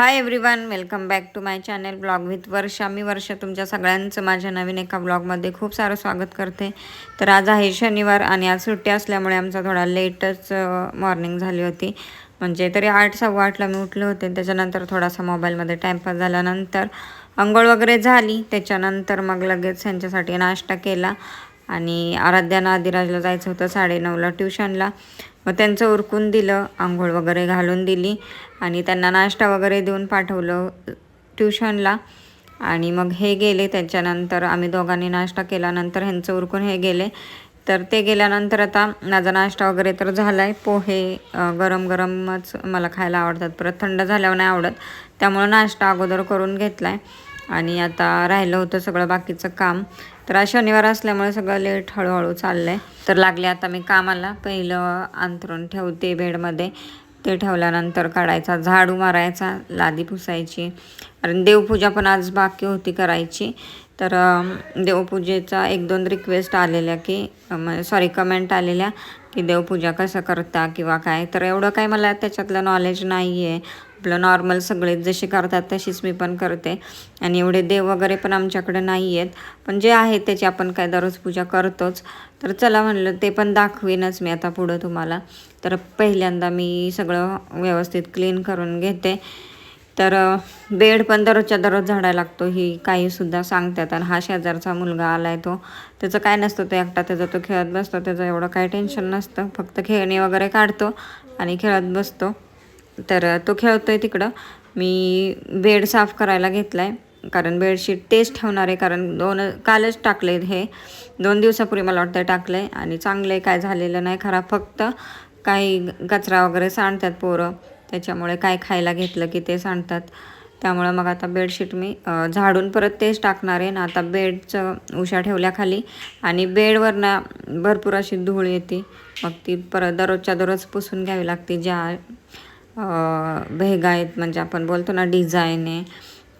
Hi everyone welcome back to my channel blog with Varsha मी वर्ष तुमच्या सगळ्यांचं माझ्या नवीन एका ब्लॉगमध्ये खूप सारं स्वागत करते. तर आज आहे शनिवार आणि आज सुट्टी असल्यामुळे आमचा थोडा लेटच मॉर्निंग झाली होती. म्हणजे तरी आठ सव्वा आठला मी उठले होते. त्याच्यानंतर थोडासा मोबाईलमध्ये टाईमपास झाल्यानंतर अंघोळ वगैरे झाली. त्याच्यानंतर मग लगेच त्यांच्यासाठी नाश्ता केला. आणि आराध्यानं आदिराजला जायचं होतं साडेनऊला ट्युशनला. मग त्यांचं उरकून दिलं आंघोळ वगैरे घालून दिली आणि त्यांना नाश्ता वगैरे देऊन पाठवलं ट्युशनला. आणि मग हे गेले त्याच्यानंतर आम्ही दोघांनी नाश्ता केल्यानंतर ह्यांचं उरकून हे गेले. तर ते गेल्यानंतर आता माझा नाश्ता वगैरे तर झाला आहे पोहे गरम गरमच मला खायला आवडतात. परत थंड झाल्यावर नाही आवडत त्यामुळं नाश्ता अगोदर करून घेतला आहे आणि आता राहिलं होतं सगळं बाकीचं काम. तर आज शनिवार असल्यामुळे सगळं लेट हळूहळू चाललं आहे तर लागले आता मी कामाला. पहिलं अंथरून ठेवते बेडमध्ये. ते ठेवल्यानंतर काढायचा झाडू मारायचा लादी पुसायची. कारण देवपूजा पण आज बाकी होती करायची. तर देवपूजेचा एक दोन रिक्वेस्ट आलेल्या की सॉरी कमेंट आलेल्या की देवपूजा कसं करता किंवा काय. तर एवढं काय मला त्याच्यातलं नॉलेज नाही आहे आपलं नॉर्मल सगळे जसे करतात तशीच मी पण करते. आणि एवढे देव वगैरे पण आमच्याकडे नाही आहेत पण जे आहेत त्याची आपण काय दररोज पूजा करतोच. तर चला म्हणलं ते पण दाखवेनच मी आता पुढं तुम्हाला. तर पहिल्यांदा मी सगळं व्यवस्थित क्लीन करून घेते. तर बेड पण दररोजच्या दररोज झाडायला लागतो ही काहीसुद्धा सांगतात. आणि हा शेजारचा मुलगा आला आहे तो. त्याचं काय नसतं तो एकटा त्याचा तो खेळत बसतो. त्याचं एवढं काही टेन्शन नसतं. फक्त खेळणी वगैरे काढतो आणि खेळत बसतो. तर तो खेळतो आहे तिकडं. मी बेड साफ करायला घेतला आहे कारण बेडशीट तेच ठेवणार आहे कारण दोन कालच टाकले हे. दोन दिवसापूर्वी मला वाटतं टाकलं आहे आणि चांगलं आहे काय झालेलं नाही खराब. फक्त काही कचरा वगैरे सांडतात पोरं त्याच्यामुळे काय खायला घेतलं की ते सांडतात. त्यामुळं मग आता बेडशीट मी झाडून परत तेच टाकणार आहे. ना आता बेडचं उशा ठेवल्याखाली आणि आणि बेडवरनं भरपूर अशी धूळ येते. मग ती परत दररोजच्या दररोज पुसून घ्यावी लागते. ज्या भेगा आहेत म्हणजे आपण बोलतो ना डिझाईन आहे.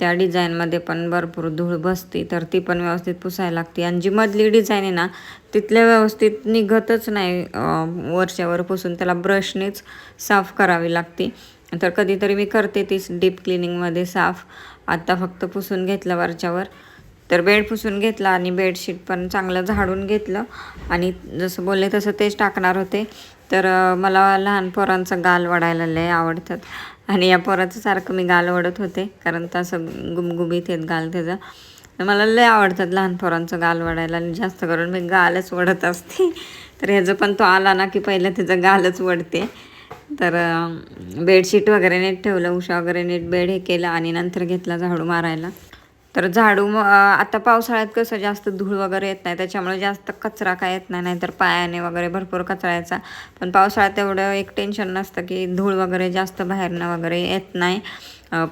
त्या डिझाईनमध्ये पण भरपूर धूळ बसते तर ती पण व्यवस्थित पुसायला लागते. आणि जी मधली डिझाईन आहे ना तिथल्या व्यवस्थित निघतच नाही. वरच्यावर पुसून त्याला ब्रशनेच साफ करावी लागते. तर कधीतरी मी करते तीच डीप क्लिनिंगमध्ये साफ. आता फक्त पुसून घेतलं वरच्यावर. तर बेड पुसून घेतला आणि बेडशीट पण चांगलं झाडून घेतलं. आणि जसं बोलले तसं तेच टाकणार होते. तर मला लहान पोरांचं गाल वडायला लय आवडतात. आणि या पोराचं सारखं मी गाल वडत होते कारण तसं गुबगुबीत आहेत गाल त्याचं. तर मला लय आवडतात लहान पोरांचं गाल वडायला आणि जास्त करून मी गालच वडत असते. तर ह्याचं पण तो आला ना की पहिलं त्याचं गालच वडते. तर बेडशीट वगैरे नीट ठेवलं उशा वगैरे नीट बेड हे केलं आणि नंतर घेतला झाडू मारायला. तर झाडू मग आता पावसाळ्यात कसं जास्त धूळ वगैरे येत नाही त्याच्यामुळे जास्त कचरा काय येत नाही नाहीतर पायाने वगैरे भरपूर कचरा यायचा. पण पावसाळ्यात एवढं एक टेन्शन नसतं की धूळ वगैरे जास्त बाहेरनं वगैरे येत नाही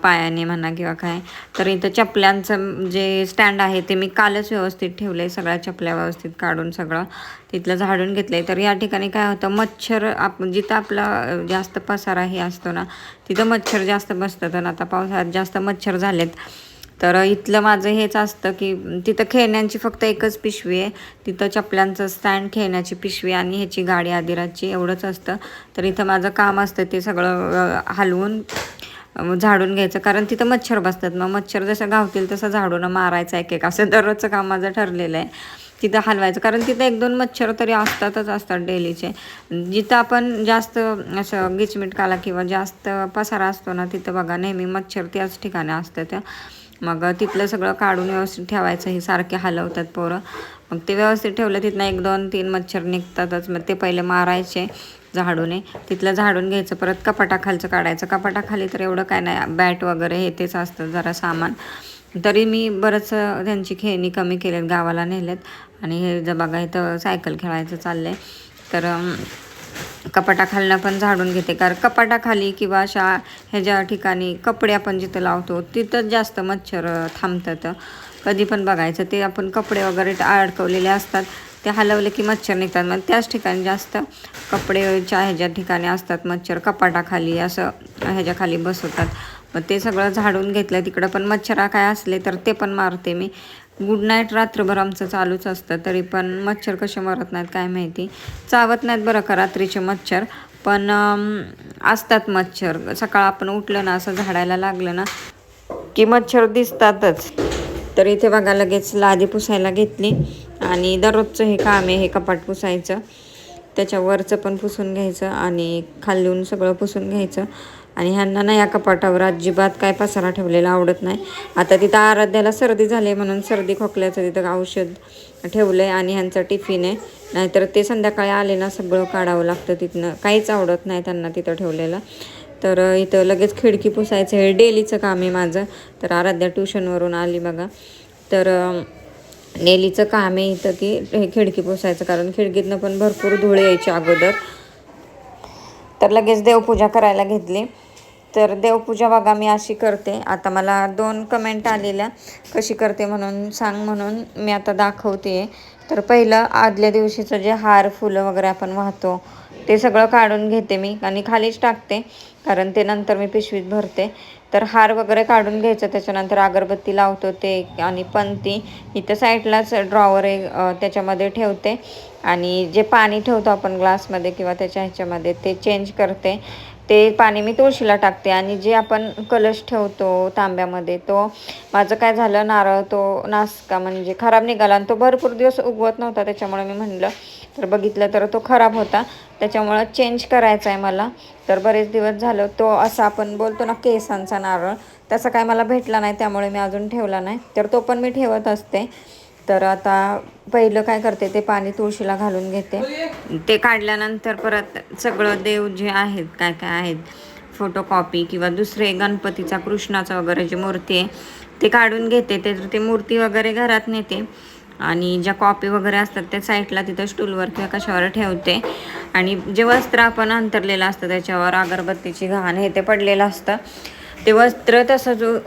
पायाने म्हणा किंवा काय. तर इथं चपल्यांचं जे स्टँड आहे ते मी कालच व्यवस्थित ठेवलं आहे सगळ्या चपल्या व्यवस्थित काढून सगळं. तिथलं झाडून घेतलं आहे तर या ठिकाणी काय होतं मच्छर आप जिथं आपला जास्त पसारा हे असतो ना तिथं मच्छर जास्त बसतात. आणि आता पावसाळ्यात जास्त मच्छर झालेत. तर इथलं माझं हेच असतं की तिथं खेळण्यांची फक्त एकच पिशवी आहे. तिथं चपल्यांचं स्टँड खेळण्याची पिशवी आणि ह्याची गाडी आदिराची एवढंच असतं. तर इथं माझं काम असतं ते सगळं हलवून झाडून घ्यायचं. कारण तिथं मच्छर बसतात. मग मच्छर जसं गावतील तसं झाडून मारायचं एक एक असं दररोजचं काम माझं ठरलेलं आहे. तिथं हलवायचं. कारण तिथं एक दोन मच्छर तरी असतातच असतात डेलीचे. जिथं आपण जास्त असं गिचमिट काला किंवा जास्त पसारा असतो ना तिथं बघा नेहमी मच्छर त्याच ठिकाणी असतं मग तिथलं सगळं काढून व्यवस्थित ठेवायचं हे सारखे हलवतात पोरं. मग ते व्यवस्थित ठेवलं तिथनं एक दोन तीन मच्छर निघतातच. मग ते पहिले मारायचे झाडूने. तिथलं झाडून घ्यायचं परत कपाटाखालचं काढायचं. कपाटाखाली तर एवढं काय नाही बॅट वगैरे हे तेच असतं जरा सामान. तरी मी बरंच त्यांची खेळणी कमी केलेत गावाला नेलेत आणि हे जर बघा इथं सायकल खेळायचं चाललं आहे तर कपाटाखालनं पण झाडून घेते. कारण कपाटाखाली किंवा अशा ह्याच्या ठिकाणी कपडे आपण जिथं लावतो तिथंच जास्त मच्छर थांबतात. कधी पण बघायचं ते आपण कपडे वगैरे अडकवलेले असतात ते हलवले की मच्छर निघतात. मग त्याच ठिकाणी जास्त कपडेच्या ह्याच्या ठिकाणी असतात मच्छर कपाटाखाली असं ह्याच्याखाली बसवतात मग ते सगळं झाडून घेतलं तिकडं पण मच्छरा काय असले तर ते पण मारते मी. गुड नाईट रात्रभर आमचं चालूच असतं तरी पण मच्छर कसे मरत नाहीत काय माहिती. चावत नाहीत बरं का रात्रीचे मच्छर पण असतात मच्छर. सकाळ आपण उठलं ना असं झाडायला लागलं ना की मच्छर दिसतातच. तर इथे बघा लगेच लादी पुसायला घेतली आणि दररोजचं हे काम आहे हे कपाट पुसायचं. त्याच्यावरचं पण पुसून घ्यायचं आणि खालून सगळं पुसून घ्यायचं. आणि ह्यांना ना या कपाटावर अजिबात काय पसारा ठेवलेला आवडत नाही. आता तिथं आराध्याला सर्दी झाली म्हणून सर्दी खोकल्याचं तिथं औषध ठेवलं आहे आणि ह्यांचा टिफिन आहे. नाहीतर ते संध्याकाळी आले ना सगळं काढावं लागतं तिथनं. काहीच आवडत नाही त्यांना तिथं ठेवलेलं. तर इथं लगेच खिडकी पुसायचं हे डेलीचं काम आहे माझं. तर आराध्या ट्युशनवरून आली बघा. तर नेलीचं काम आहे इथं की हे खिडकी पुसायचं कारण खिडकीतनं पण भरपूर धुळे यायची अगोदर. तर लगेच देवपूजा करायला घेतली. तर देवपूजा बघा मी अशी करते. आता मला दोन कमेंट आलेल्या. कशी करते म्हणून सांग म्हणून मी आता दाखवते. तर पहिलं आदल्या दिवशीचं जे हार फुलं वगैरे आपण वाहतो ते सगळं काढून घेते मी आणि खालीच टाकते कारण ते नंतर मी पिशवीत भरते. तर हार वगैरे काढून घ्यायचं त्याच्यानंतर अगरबत्ती लावतो ते आणि पंती. इथं साईडलाच ड्रॉवर आहे त्याच्यामध्ये ठेवते. आणि जे पाणी ठेवतो आपण ग्लासमध्ये किंवा त्याच्या ह्याच्यामध्ये ते चेंज करते. ते पाणी मी तुळशीला टाकते आणि जे आपण कलश ठेवतो तांब्यामध्ये तो माझं काय झालं नारळ तो नासका म्हणजे खराब निघाला आणि तो भरपूर दिवस उगवत नव्हता त्याच्यामुळे मी म्हणलं तर बघितलं तर तो खराब होता. त्याच्यामुळं चेंज करायचा आहे मला. तर बरेच दिवस झालं तो असा आपण बोलतो ना केसांचा नारळ तसा काय मला भेटला नाही त्यामुळे मी अजून ठेवला नाही. तर तो पण मी ठेवत असते. तर आता पहिलं काय करते ते पाणी तुळशीला घालून घेते. ते काढल्यानंतर परत सगळं देव जे आहेत काय काय आहेत फोटो कॉपी किंवा दुसरे गणपतीचा कृष्णाचा वगैरे जी मूर्ती आहे ते काढून घेते. ते ते मूर्ती वगैरे घरात नेते. आणि ज्या कॉपी वगैरे असतात त्या साईडला तिथं स्टूलवर किंवा कशावर ठेवते. आणि जे वस्त्र आपण अंतरलेलं असतं त्याच्यावर अगरबत्तीची घाण हे ते पडलेलं असतं. ते वस्त्र तसं जो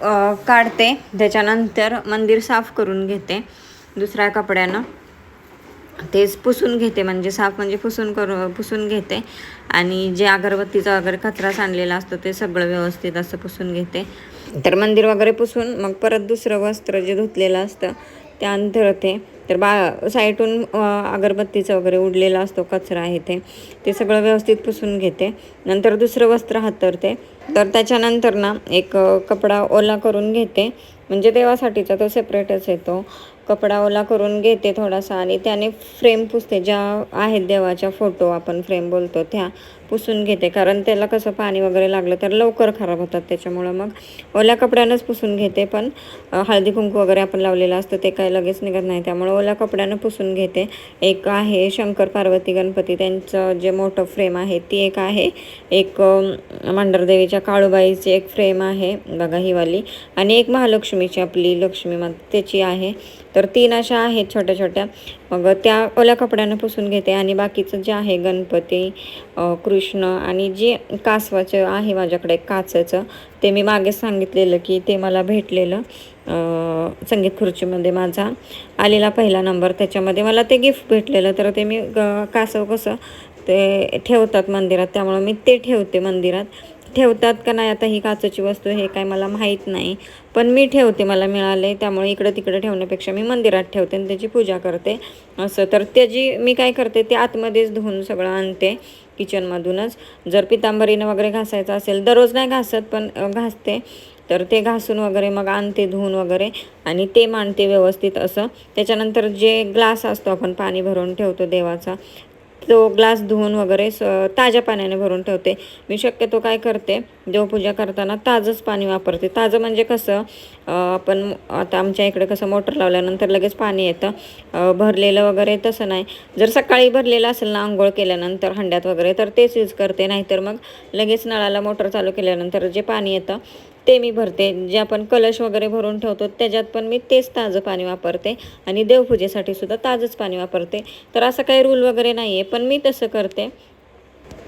काढते त्याच्यानंतर मंदिर साफ करून घेते दुसऱ्या कपड्यानं. तेच पुसून घेते म्हणजे साफ म्हणजे पुसून करू पुसून घेते. आणि जे अगरबत्तीचा वगैरे कचरा सांडलेला असतो ते सगळं व्यवस्थित असं पुसून घेते. तर मंदिर वगैरे पुसून मग परत दुसरं वस्त्र जे धुतलेलं असतं ते होते तर बा साईटून अगरबत्तीचं वगैरे उडलेला असतो कचरा आहे ते ते सगळं व्यवस्थित पुसून घेते. नंतर दुसरं वस्त्र हातरते. तर त्याच्यानंतर ना एक कपडा ओला करून घेते. म्हणजे देवासाठीचा तो सेपरेटच येतो कपडा ओला करून घेते थोडासा आणि त्याने फ्रेम पुसते. ज्या आहेत देवाच्या फोटो आपण फ्रेम बोलतो त्या. पुसून घेते. कारण त्याला कसं पाणी वगैरे लागलं तर लवकर खराब होतात. त्याच्यामुळं मग ओल्या कपड्यानंच पुसून घेते. पण हळदी कुंकू वगैरे आपण लावलेलं असतं ते काय लगेच निघत नाही. त्यामुळं ओल्या कपड्यानं पुसून घेते. एक आहे शंकर पार्वती गणपती. त्यांचं जे मोठं फ्रेम आहे ती एक आहे. एक मांढरदेवीच्या काळूबाईची एक फ्रेम आहे बघा हिवाली आणि एक महालक्ष्मीची आपली लक्ष्मी माता त्याची आहे. तर तीन अशा आहेत छोट्या छोट्या मग त्या ओल्या कपड्यानं पुसून घेते आणि बाकीचं जे आहे गणपती कृष्ण आणि जे कासवाचं आहे माझ्याकडे काचेचं ते मी मागे सांगितलेलं की ते मला भेटलेलं संगीत खुर्चीमध्ये माझा आलेला पहिला नंबर. त्याच्यामध्ये मला ते गिफ्ट भेटलेलं तर ते मी ग कासव कसं ते ठेवतात मंदिरात त्यामुळं मी ते ठेवते मंदिरात. ठेवतात का नाही? आता ही काचेची वस्तू हे काय मला माहीत नाही. पण मी ठेवते मला मिळाले. त्यामुळे इकडं तिकडं ठेवण्यापेक्षा मी मंदिरात ठेवते आणि त्याची पूजा करते. असं. तर त्याची मी काय करते ते आतमध्येच धुवून सगळं आणते किचनमधूनच. जर पितांबरीनं वगैरे घासायचं असेल दररोज नाही घासत पण घासते. तर ते घासून वगैरे मग आणते धुवून वगैरे आणि ते मांडते व्यवस्थित असं. त्याच्यानंतर जे ग्लास असतो आपण पाणी भरून ठेवतो देवाचा तो ग्लास धुवून वगैरे स ताज्या पाण्याने भरून ठेवते. मी शक्यतो काय करते देवपूजा करताना ताजंच पाणी वापरते. ताजं म्हणजे कसं आपण आता आमच्या इकडे कसं मोटर लावल्यानंतर लगेच पाणी येतं. भरलेलं वगैरे तसं नाही. जर सकाळी भरलेलं असेल ना आंघोळ केल्यानंतर हंड्यात वगैरे तर तेच यूज करते. नाहीतर मग लगेच नळाला मोटर चालू केल्यानंतर जे पाणी येतं ते मी भरते. जे आपण कलश वगैरे भरून ठेवतो त्याच्यात पण मी तेच ताजं पाणी वापरते. आणि देवपूजेसाठी सुद्धा ताजंच पाणी वापरते. तर असं काही रूल वगैरे नाही आहे पण मी तसं करते.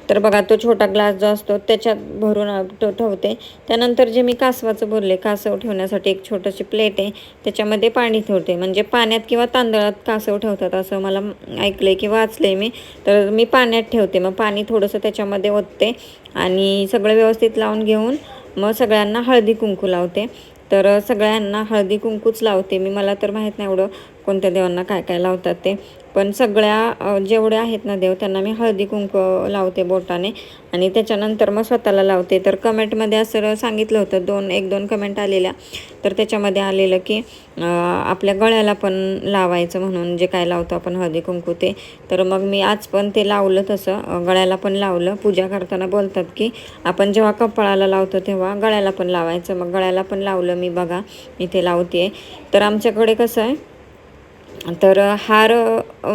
तर बघा तो छोटा ग्लास जो असतो त्याच्यात भरून ठेवते. त्यानंतर जे मी कासवाचं बोलले कासव ठेवण्यासाठी एक छोटीशी प्लेट आहे. त्याच्यामध्ये पाणी ठेवते. म्हणजे पाण्यात किंवा तांदळात कासव ठेवतात असं मला ऐकलं आहे की वाचलं आहे मी. तर मी पाण्यात ठेवते. मग पाणी थोडंसं त्याच्यामध्ये ओतते आणि सगळं व्यवस्थित लावून घेऊन मग सगळ्यांना हळदी कुंकू लावते. तर सगळ्यांना हळदी कुंकूच लावते. मी मला तर माहीत नाही एवढं. कोणत्या देवांना काय काय लावतात ते. पण सगळ्या जेवढे आहेत ना देव त्यांना मी हळदी कुंकू लावते बोटाने. आणि त्याच्यानंतर मग स्वतःला लावते. तर कमेंटमध्ये असं सांगितलं होतं दोन एक दोन कमेंट आलेल्या. तर त्याच्यामध्ये आलेलं की आपल्या गळ्याला पण लावायचं म्हणून जे काय लावतो आपण हळदी कुंकू ते. तर मग मी आज पण ते लावलं तसं. गळ्याला पण लावलं. पूजा करताना बोलतात की आपण जेव्हा कपाळाला लावतो तेव्हा गळ्याला पण लावायचं. मग गळ्याला पण लावलं मी बघा. इथे लावते तर आमच्याकडे कसं आहे तर हार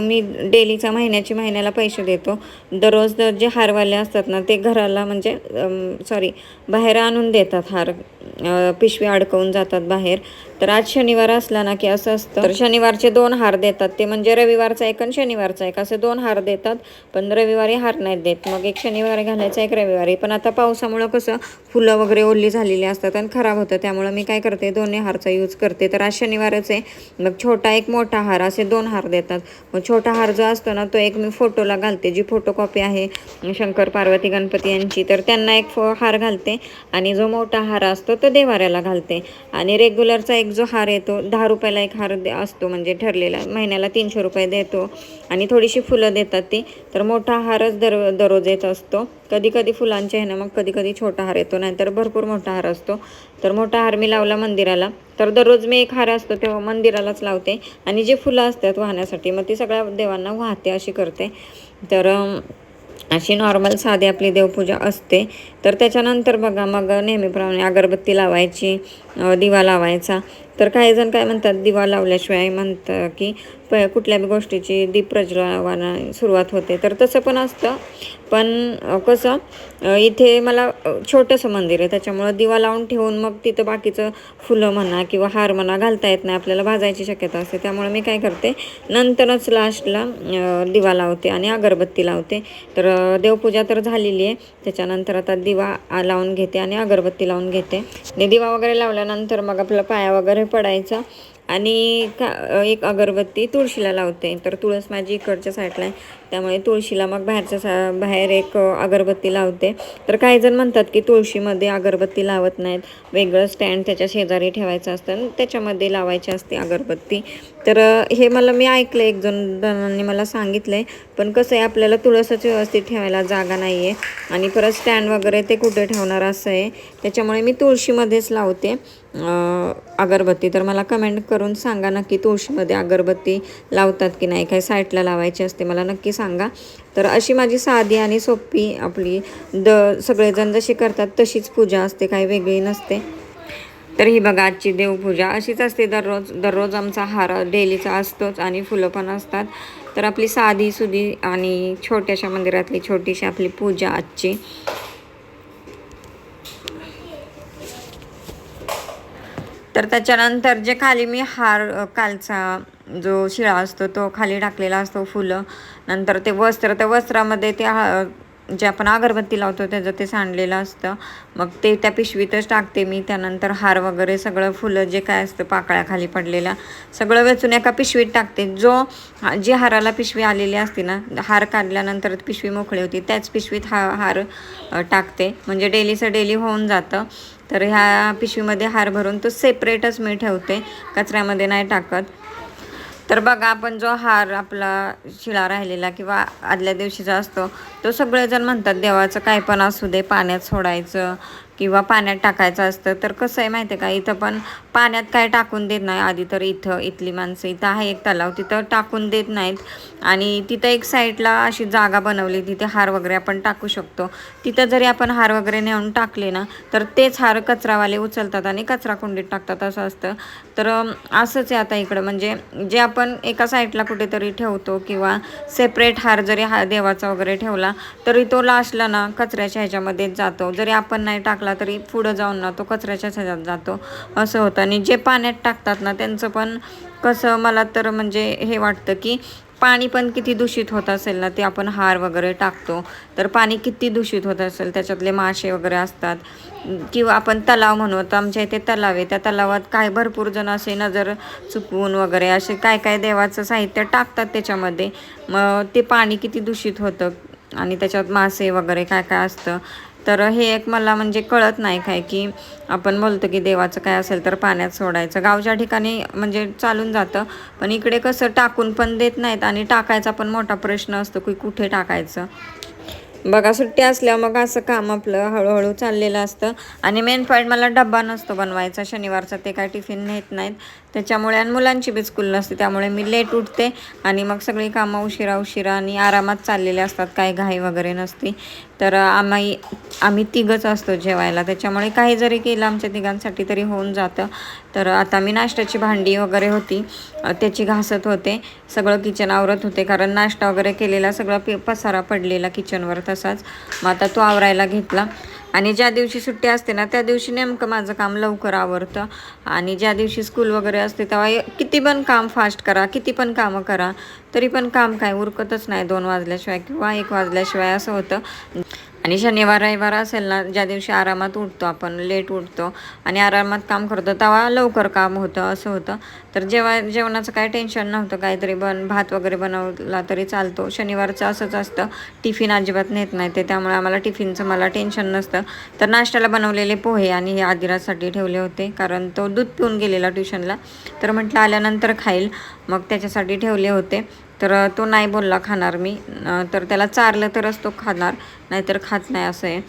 मी डेलीचा महिन्याची महिन्याला पैसे देतो. दररोज दर जे हारवाले असतात ना ते घराला म्हणजे सॉरी बाहेर आणून देतात हार. पिशवी अडकवून जातात बाहेर. तर आज शनिवार असला ना की असं असतं. तर शनिवारचे दोन हार देतात. ते म्हणजे रविवारचा एक आणि शनिवारचा एक. असे दोन हार देतात. पण रविवारी हार नाही देत. मग एक शनिवारी घालायचा एक रविवारी. पण आता पावसामुळं कसं फुलं वगैरे ओली झालेली असतात आणि खराब होतं. त्यामुळं मी काय करते? दोन्ही हारचा यूज करते. तर आज शनिवारच आहे. मग छोटा एक मोठा हार असे दोन हार देतात. मग छोटा हार जो असतो ना तो एक मी फोटोला घालते जी फोटोकॉपी आहे शंकर पार्वती गणपती यांची. तर त्यांना एक फो हार घालते. आणि जो मोठा हार असतो तो देवाऱ्याला घालते. आणि रेग्युलरचा एक जो हार येतो दहा रुपयाला एक हार दे- असतो म्हणजे ठरलेला. महिन्याला तीनशे रुपये देतो. आणि थोडीशी फुलं देतात ती. तर मोठा हारच दर दररोज येत असतो. कधी कधी फुलांचे आहे ना मग कधी कधी छोटा हार येतो. नाहीतर भरपूर मोठा हार असतो. तर मोठा हार मी लावला मंदिराला. तर दररोज मी एक हार असतो तेव्हा मंदिरालाच लावते. आणि जे फुलं असतात वाहण्यासाठी मग ती सगळ्या देवांना वाहते अशी करते. तर अशी नॉर्मल साधी आपली देवपूजा असते. तर त्याच्यानंतर बघा मग नेहमीप्रमाणे अगरबत्ती लावायची दिवा लावायचा. तर काही जण काय म्हणतात दिवा लावल्याशिवाय म्हणतं की प कुठल्या बी गोष्टीची दीप प्रज्वलना सुरुवात होते. तर तसं पण असतं. पण कसं इथे मला छोटंसं मंदिर आहे. त्याच्यामुळं दिवा लावून ठेवून मग तिथं बाकीचं फुलं म्हणा किंवा हार म्हणा घालता येत नाही. आपल्याला भाजायची शक्यता असते. त्यामुळे मी काय करते नंतरच लास्टला दिवा लावते आणि अगरबत्ती लावते. तर देवपूजा तर झालेली आहे. त्याच्यानंतर आता दिवा लावून घेते आणि अगरबत्ती लावून घेते. आणि दिवा वगैरे लावल्यानंतर मग आपलं पाया वगैरे पडायचा. आणि का एक अगरबत्ती तुळशीला लावते. तर तुळस माझी इकडच्या साईडला आहे. त्यामुळे तुळशीला मग बाहेरच्या सा बाहेर एक अगरबत्ती लावते. तर काही जण म्हणतात की तुळशीमध्ये अगरबत्ती लावत नाहीत. वेगळं स्टँड त्याच्या शेजारी ठेवायचं असतं आणि त्याच्यामध्ये लावायची असते अगरबत्ती. तर हे मला मी ऐकलं एक जण जणांनी मला सांगितलं आहे पण कसं आहे आपल्याला तुळसच व्यवस्थित ठेवायला जागा नाही आहे आणि परत स्टँड वगैरे ते कुठे ठेवणार असं आहे. त्याच्यामुळे मी तुळशीमध्येच लावते. अगरबत्ती तर मला कमेंट करून सांगा नक्की तुळशीमध्ये अगरबत्ती लावतात की नाही? काय साईडला लावायची असते मला नक्की सांगा. तर अशी माझी साधी आणि सोपी आपली द सगळेजण जशी करतात तशीच पूजा असते काही वेगळी नसते. तर ही बघा आजची देवपूजा. अशीच असते दररोज दररोज आमचा हार डेलीचा असतोच आणि फुलं पण असतात. तर आपली साधी सुधी आणि छोट्याशा मंदिरातली छोटीशी आपली पूजा आजची. तर त्याच्यानंतर जे खाली मी हार कालचा जो शिळा असतो तो खाली टाकलेला असतो फुलं. नंतर ते वस्त्र त्या वस्त्रामध्ये ते जे आपण अगरबत्ती लावतो त्याचं ते सांडलेलं असतं. मग ते त्या पिशवीतच टाकते मी. त्यानंतर हार वगैरे सगळं फुलं जे काय असतं पाकळ्याखाली पडलेल्या सगळं वेचून एका पिशवीत टाकते. जो जी हाराला पिशवी आलेली असते ना हार काढल्यानंतर पिशवी मोकळी होती त्याच पिशवीत हा हार टाकते. म्हणजे डेलीचं डेली होऊन जातं. तर ह्या पिशवीमध्ये हार भरून तो सेपरेटच मी ठेवते. कचऱ्यामध्ये नाही टाकत. तर बघा आपण जो हार आपला शिळा राहिलेला किंवा आदल्या दिवशीचा असतो तो सगळेजण म्हणतात देवाचं काय पण असू दे पाण्यात सोडायचं किंवा पाण्यात टाकायचं असतं. तर कसं आहे माहिती आहे का? इथं पण पाण्यात काय टाकून देत नाही. आधी तर इथं इथली माणसं. इथं आहे एक तलाव. तिथं टाकून देत नाहीत. आणि तिथं एक साईडला अशी जागा बनवली. तिथे हार वगैरे आपण टाकू शकतो. तिथं जरी आपण हार वगैरे नेऊन टाकले ना तर तेच हार कचरावाले उचलतात आणि कचरा कुंडीत टाकतात असं असतं. तर असंच आहे आता इकडं. म्हणजे जे आपण एका साईडला कुठेतरी ठेवतो किंवा सेपरेट हार जरी हा देवाचा वगैरे ठेवला तरी तो लास्टला ना कचऱ्याच्या ह्याच्यामध्येच जातो. जरी आपण नाही टाकला तरी पुढं जाऊन ना तो कचऱ्याच्याच ह्याच्यात जातो. असं होतं. आणि जे पाण्यात टाकतात ना त्यांचं पण कसं मला तर म्हणजे हे वाटतं की पाणी पण किती दूषित होत असेल ना ते आपण हार वगैरे टाकतो. तर पाणी किती दूषित होत असेल त्याच्यातले मासे वगैरे असतात. किंवा आपण तलाव म्हणू तर आमच्या इथे तलाव आहे. त्या तलावात काय भरपूर जण असे नजर चुकवून वगैरे असे काय काय देवाचं साहित्य टाकतात त्याच्यामध्ये. मग ते पाणी किती दूषित होतं आणि त्याच्यात मासे वगैरे काय काय असतं. तर हे एक मला म्हणजे कळत नाही काय की आपण बोलतो की देवाचं काय असेल तर पाण्यात सोडायचं. गावच्या ठिकाणी म्हणजे चालून जातं पण इकडे कसं टाकून पण देत नाहीत आणि टाकायचा पण मोठा प्रश्न असतो की कुठे टाकायचं. बघा सुट्टी असल्यावर मग असं काम आपलं हळूहळू चाललेलं असतं. आणि मेन पॉईंट मला डब्बा नसतो बनवायचा. शनिवारचा ते काय टिफिन नेत नाहीत. त्याच्यामुळे आणि मुलांची बी स्कूल नसते त्यामुळे मी लेट उठते आणि मग सगळी कामं उशिरा उशिरा आणि आरामात चाललेले असतात काही घाई वगैरे नसती. तर आम्ही आम्ही तिघंच असतो जेवायला त्याच्यामुळे काही जरी केलं आमच्या तिघांसाठी तरी होऊन जातं. तर आता मी नाश्त्याची भांडी वगैरे होती त्याची घासत होते सगळं किचन आवरत होते कारण नाश्ता वगैरे केलेला सगळं पे पसारा पडलेला किचनवर तसाच. मग आता तो आवरायला घेतला. आणि ज्या दिवशी सुट्टी असते ना त्या दिवशी नेमकं माझं काम लवकर आवरतं. आणि ज्या दिवशी स्कूल वगैरे असते तेव्हा किती पण काम फास्ट करा किती पण कामं करा तरी पण काम काय उरकतच नाही दोन वाजल्याशिवाय किंवा एक वाजल्याशिवाय असं होतं. आणि शनिवार रविवार असेल ना ज्या दिवशी आरामात उठतो आपण लेट उठतो आणि आरामात काम करतो तेव्हा लवकर काम होतं असं होतं. तर जेव्हा जेवणाचं काय टेन्शन नव्हतं काहीतरी बन भात वगैरे बनवला तरी चालतो. शनिवारचं असंच असतं. टिफिन अजिबात नेत नाही ते त्यामुळे आम्हाला टिफिनचं मला टेन्शन नसतं. तर नाश्त्याला बनवलेले पोहे आणि हे आदिरासाठी ठेवले होते कारण तो दूध पिऊन गेलेला ट्युशनला तर म्हटलं आल्यानंतर खाईल. मग त्याच्यासाठी ठेवले होते. तर तो नाही बोलला खाणार मी. तर त्याला चारलं तरच तो खाणार नाहीतर खात नाही असं आहे.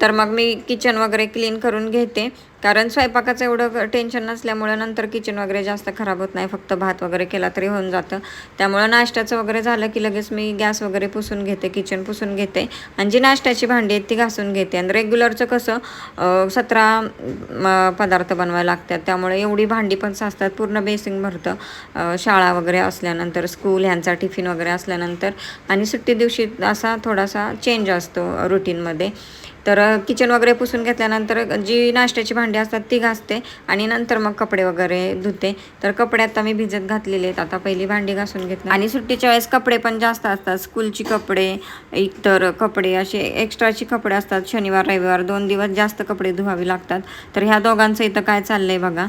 तर मग मी किचन वगैरे क्लीन करून घेते. कारण स्वयंपाकाचं एवढं टेन्शन नसल्यामुळं नंतर किचन वगैरे जास्त खराब होत नाही. फक्त भात वगैरे केला तरी होऊन जातं. त्यामुळं नाश्त्याचं वगैरे झालं की लगेच मी गॅस वगैरे पुसून घेते किचन पुसून घेते. आणि जी नाश्त्याची भांडी आहेत ती घासून घेते. आणि रेग्युलरचं कसं सतरा म, पदार्थ बनवायला लागतात. त्यामुळे एवढी भांडी पण साचतात पूर्ण बेसिंग भरतं. शाळा वगैरे असल्यानंतर स्कूल ह्यांचा टिफिन वगैरे असल्यानंतर. आणि सुट्टी दिवशी असा थोडासा चेंज असतो रुटीनमध्ये तर किचन वगैरे पुसून घेतल्यानंतर जी नाश्त्याची भांडी असतात ती घासते आणि नंतर मग कपडे वगैरे धुते. तर कपडे आता मी भिजत घातलेले आहेत. आता पहिली भांडी घासून घेतली. आणि सुट्टीच्या वेळेस कपडे पण जास्त असतात. स्कूलची कपडे इतर कपडे असे एक्स्ट्राचे कपडे असतात. शनिवार रविवार दोन दिवस जास्त कपडे धुवावे लागतात. तर ह्या दोघांचं इथं काय चाललंय बघा.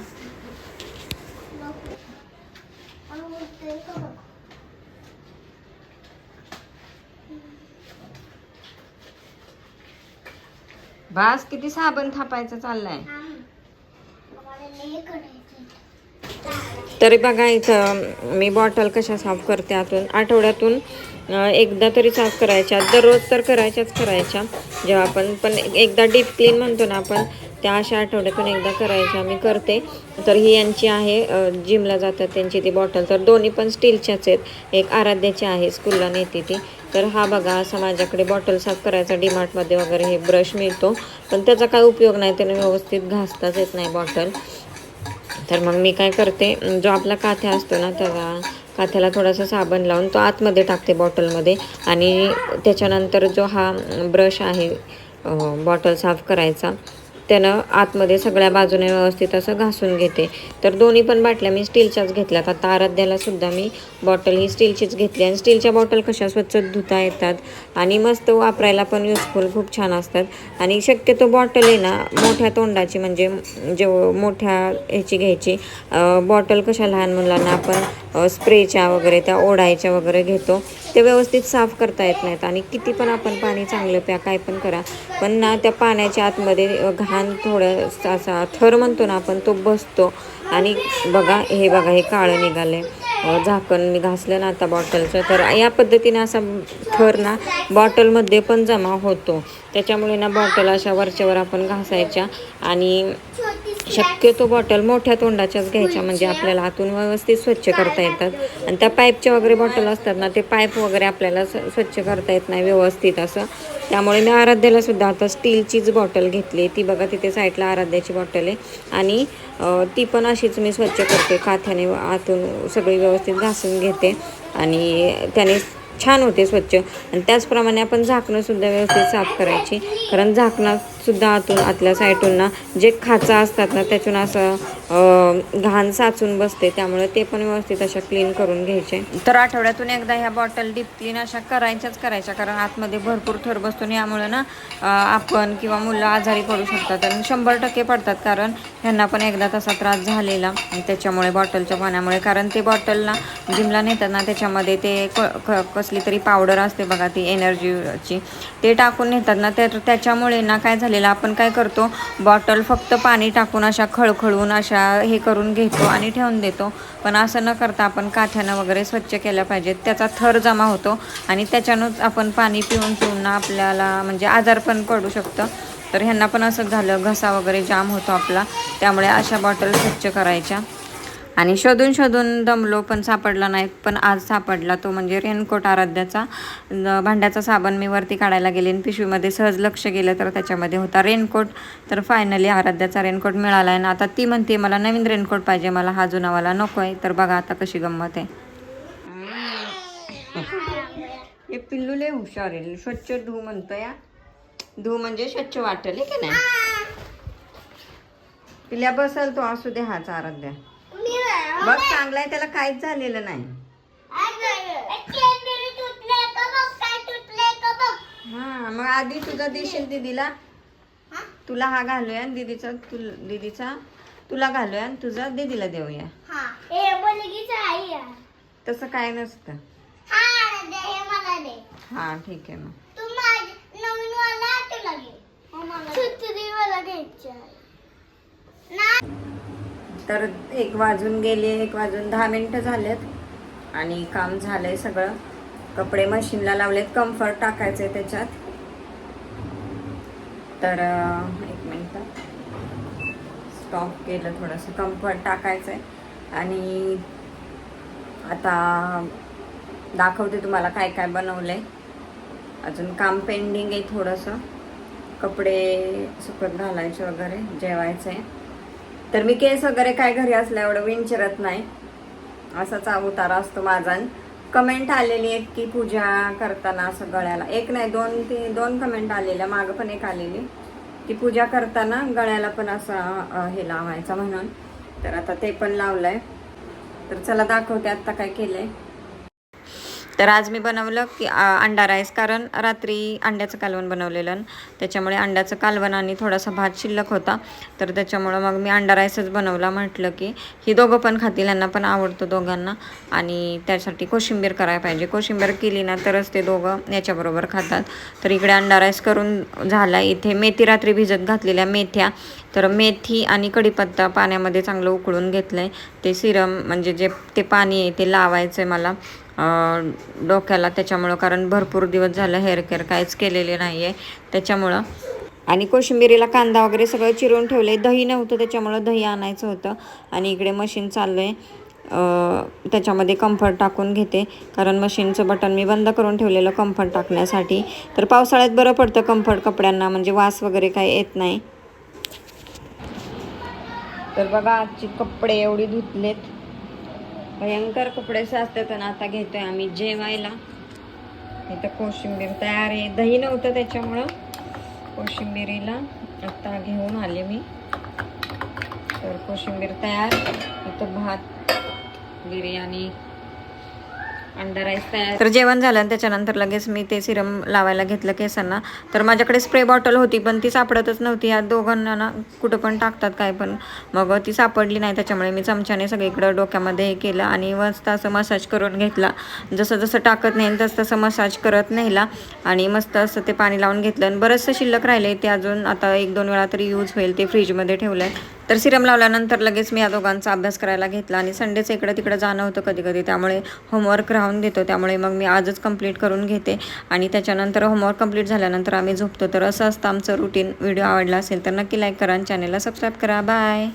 बास किती साबण थापायचं चाललाय? तरी बघा इथं मी बॉटल कशा साफ करते आतून? आठवड्यातून एकदा तरी साफ करायच्या. दररोज तर करायच्याच करायच्या. जेव्हा आपण पण एकदा डीप क्लीन म्हणतो ना आपण त्या अशा आठवड्यातून एकदा करायच्या मी करते. तर ही यांची आहे जिमला जातात त्यांची ती बॉटल. तर दोन्ही पण स्टीलच्याच आहेत. एक आराध्याची आहे स्कूलला नेते ती. तर हा बघा असा माझ्याकडे बॉटल साफ करायचा डीमार्टमध्ये वगैरे हे ब्रश मिळतो. पण त्याचा काय उपयोग नाही त्याने व्यवस्थित घासताच येत नाही बॉटल. तर मग मी काय करते जो आपला काथ्या असतो ना त्या काथ्याला थोडासा साबण लावून तो आतमध्ये टाकते बॉटलमध्ये. आणि त्याच्यानंतर जो हा ब्रश आहे बॉटल साफ करायचा त्यानं आतमध्ये सगळ्या बाजूने व्यवस्थित असं घासून घेते. तर दोन्ही पण बाटल्या मी स्टीलच्याच घेतल्यात. आता आराध्याला सुद्धा मी बॉटल ही स्टीलचीच घेतली आणि स्टीलच्या बॉटल कशा स्वच्छ धुता येतात आणि मस्त वापरायला पण युजफुल खूप छान असतात. आणि शक्यतो बॉटल आहे ना मोठ्या तोंडाची म्हणजे जेव मोठ्या ह्याची घ्यायची. बॉटल कशा लहान मुलांना आपण स्प्रेच्या वगैरे त्या ओढायच्या वगैरे घेतो. ते व्यवस्थित साफ करता येत नाहीत आणि किती पण आपण पाणी चांगलं प्या काय पण करा. पण ना त्या पाण्याच्या आतमध्ये घा छान थोडं असा थर म्हणतो ना आपण तो बसतो. आणि बघा हे बघा हे काळं निघालं आहे झाकण मी घासलं ना आता बॉटलचं तर या पद्धतीने असा थर ना बॉटलमध्ये पण जमा होतो. त्याच्यामुळे ना बॉटल अशा वरच्यावर आपण घासायच्या आणि शक्यतो बॉटल मोठ्या तोंडाच्याच घ्यायच्या म्हणजे आपल्याला हातून व्यवस्थित स्वच्छ करता येतात. आणि त्या पाईपच्या वगैरे बॉटल असतात ना ते पाईप वगैरे आपल्याला स्वच्छ करता येत नाही व्यवस्थित असं. त्यामुळे मी आराध्याला सुद्धा आता स्टीलचीच बॉटल घेतली ती बघा तिथे साईडला आराध्याची बॉटल आहे. आणि ती पण अशीच मी स्वच्छ करते काथ्याने आतून सगळी व्यवस्थित घासून घेते. आणि त्याने छान होते स्वच्छ. आणि त्याचप्रमाणे आपण झाकणंसुद्धा व्यवस्थित साफ करायची. कारण झाकणं सुद्धा आतून आतल्या साईडून ना जे खाचा असतात ना त्यातून असं घाण साचून बसते. त्यामुळे ते पण व्यवस्थित अशा क्लीन करून घ्यायचे. तर आठवड्यातून एकदा ह्या बॉटल डीप क्लीन अशा करायच्याच करायच्या. कारण आतमध्ये भरपूर थर बसतो आणि यामुळे ना आपण किंवा मुलं आजारी पडू शकतात. आणि शंभर टक्के पडतात. कारण ह्यांना पण एकदा तसा त्रास झालेला. आणि त्याच्यामुळे बॉटलच्या पाण्यामुळे. कारण ते बॉटलला जिमला नेतात ना त्याच्यामध्ये ते क- क- कसली तरी पावडर असते बघा ती एनर्जीची ते टाकून नेतात ना तर त्याच्यामुळे ना काय झालेलं आपण काय करतो बॉटल फक्त पाणी टाकून अशा खळखळून अशा हे करून घेतो आणि ठेवून देतो. पण असं न करता आपण काठ्यानं वगैरे स्वच्छ केल्या पाहिजेत. त्याचा थर जमा होतो आणि त्याच्यानंच आपण पाणी पिऊन पिऊन आपल्याला म्हणजे आजार पण पडू शकतं. तर ह्यांना पण असं झालं घसा वगैरे जाम होतो आपला. त्यामुळे अशा बॉटल स्वच्छ करायच्या. आणि शोधून शोधून दमलो पण सापडला नाही. पण आज सापडला तो म्हणजे रेनकोट आराध्याचा भांड्याचा साबण मी वरती काढायला गेले आणि पिशवीमध्ये सहज लक्ष गेलं तर त्याच्यामध्ये होता रेनकोट. तर फायनली आराध्याचा रेनकोट मिळाला आहे ना आता ती म्हणते मला नवीन रेनकोट पाहिजे मला हा जुनावाला नको आहे. तर बघा आता कशी गंमत आहे. हे पिल्लू लय हुशार आहे. स्वच्छ धू म्हणतो या धू म्हणजे स्वच्छ वाटेल की नाही? पिल्या बसल तो असू दे हाच आराध्या. बघ चांगला आहे त्याला काहीच झालेलं नाही. हा मग आधी तुझा देशील दीदीला? तुला हा घालूया आणि दीदीचा तु दीदीचा? तुला घालूया आणि तुझा दीदीला देऊया. तसं काय नसतं. हा ठीक आहे मग. तर एक वाजून गेले एक वाजून दहा मिनटं झालेत. आणि काम झालंय सगळं. कपडे मशीनला लावलेत कम्फर्ट टाकायचे त्याच्यात. तर एक मिनटं. स्टॉप केलं थोडंसं कम्फर्ट टाकायचं आहे आणि आता दाखवते तुम्हाला काय काय बनवलं आहे अजून काम पेंडिंग आहे थोडंसं. कपडे सुकत घालायचे वगैरे जेवायचं आहे तर मी केस वगैरे काय घरी असल्या एवढं विंचरत नाही. असाच उतारा असतो माझा. कमेंट आलेली आहे की पूजा करताना असं गळ्याला. एक नाही दोन ते दोन कमेंट आलेल्या. मागं पण एक आलेली. की पूजा करताना गळ्याला पण असं हे लावायचं म्हणून. तर आता ते पण लावलंय. तर चला दाखवते आत्ता काय केलंय. तर आज मी बनवलं की अंडा राईस. कारण रात्री अंड्याचं कालवण बनवलेलं त्याच्यामुळे अंड्याचं कालवण आणि थोडासा भात शिल्लक होता. तर त्याच्यामुळं मग मी अंडा राईसच बनवला. म्हटलं की ही दोघं पण खातील यांना पण आवडतो दोघांना. आणि त्यासाठी कोशिंबीर करायला पाहिजे. कोशिंबीर केली ना तरच ते दोघं याच्याबरोबर खातात. तर इकडे अंडा राईस करून झाला. इथे मेथी रात्री भिजत घातलेल्या मेथ्या. तर मेथी आणि कढीपत्ता पाण्यामध्ये चांगलं उकळून घेतलं आहे ते सिरम म्हणजे जे ते पाणी आहे ते लावायचं आहे मला. डोक्याला त्याच्यामुळं कारण भरपूर दिवस झालं हेअर केअर काहीच केलेले नाही आहे त्याच्यामुळं. आणि कोशिंबिरीला कांदा वगैरे सगळं चिरून ठेवले दही नव्हतं त्याच्यामुळं दही आणायचं होतं. आणि इकडे मशीन चाललं आहे त्याच्यामध्ये कम्फर्ट टाकून घेते. कारण मशीनचं बटन मी बंद करून ठेवलेलं कम्फर्ट टाकण्यासाठी. तर पावसाळ्यात बरं पडतं कम्फर्ट कपड्यांना. म्हणजे वास वगैरे काही येत नाही. तर बघा आजचे कपडे एवढी धुतलेत. भयंकर कपडे साचतात आणि आता घेतोय आम्ही जेवायला. इथं कोशिंबीर तयार आहे. दही नव्हतं त्याच्यामुळं कोशिंबिरीला आता घेऊन आले मी. तर कोशिंबीर तयार इथं भात बिर्याणी अंडा राईस तयार तर जेवण झालं आणि त्याच्यानंतर लगेच मी ते सिरम लावायला घेतलं केसांना. तर माझ्याकडे स्प्रे बॉटल होती पण ती सापडतच नव्हती. या दोघांना ना कुठं पण टाकतात काय पण. मग ती सापडली नाही त्याच्यामुळे मी चमच्याने सगळीकडं डोक्यामध्ये हे केलं आणि मस्त असं मसाज करून घेतला. जसं जसं टाकत नाही तसं तसं मसाज करत नेला आणि मस्त असं ते पाणी लावून घेतलं. आणि बरंचसं शिल्लक राहिले ते अजून आता एक दोन वेळा तरी यूज होईल ते फ्रीजमध्ये ठेवलं आहे तर सिरम लावल्यानंतर लगेच मी या दोघांचा अभ्यास करायला घेतला आणि संडेचं इकडं तिकडं जाणं होतं कधी कधी त्यामुळे होमवर्क राहून देतो. त्यामुळे मग मी आजच कंप्लीट करून घेते. आणि त्याच्यानंतर होमवर्क कंप्लीट झाल्यानंतर आम्ही झोपतो. तर असं असतं आमचं रुटीन व्हिडिओ आवडला असेल तर नक्की लाईक करा आणि चॅनलला सबस्क्राईब करा. बाय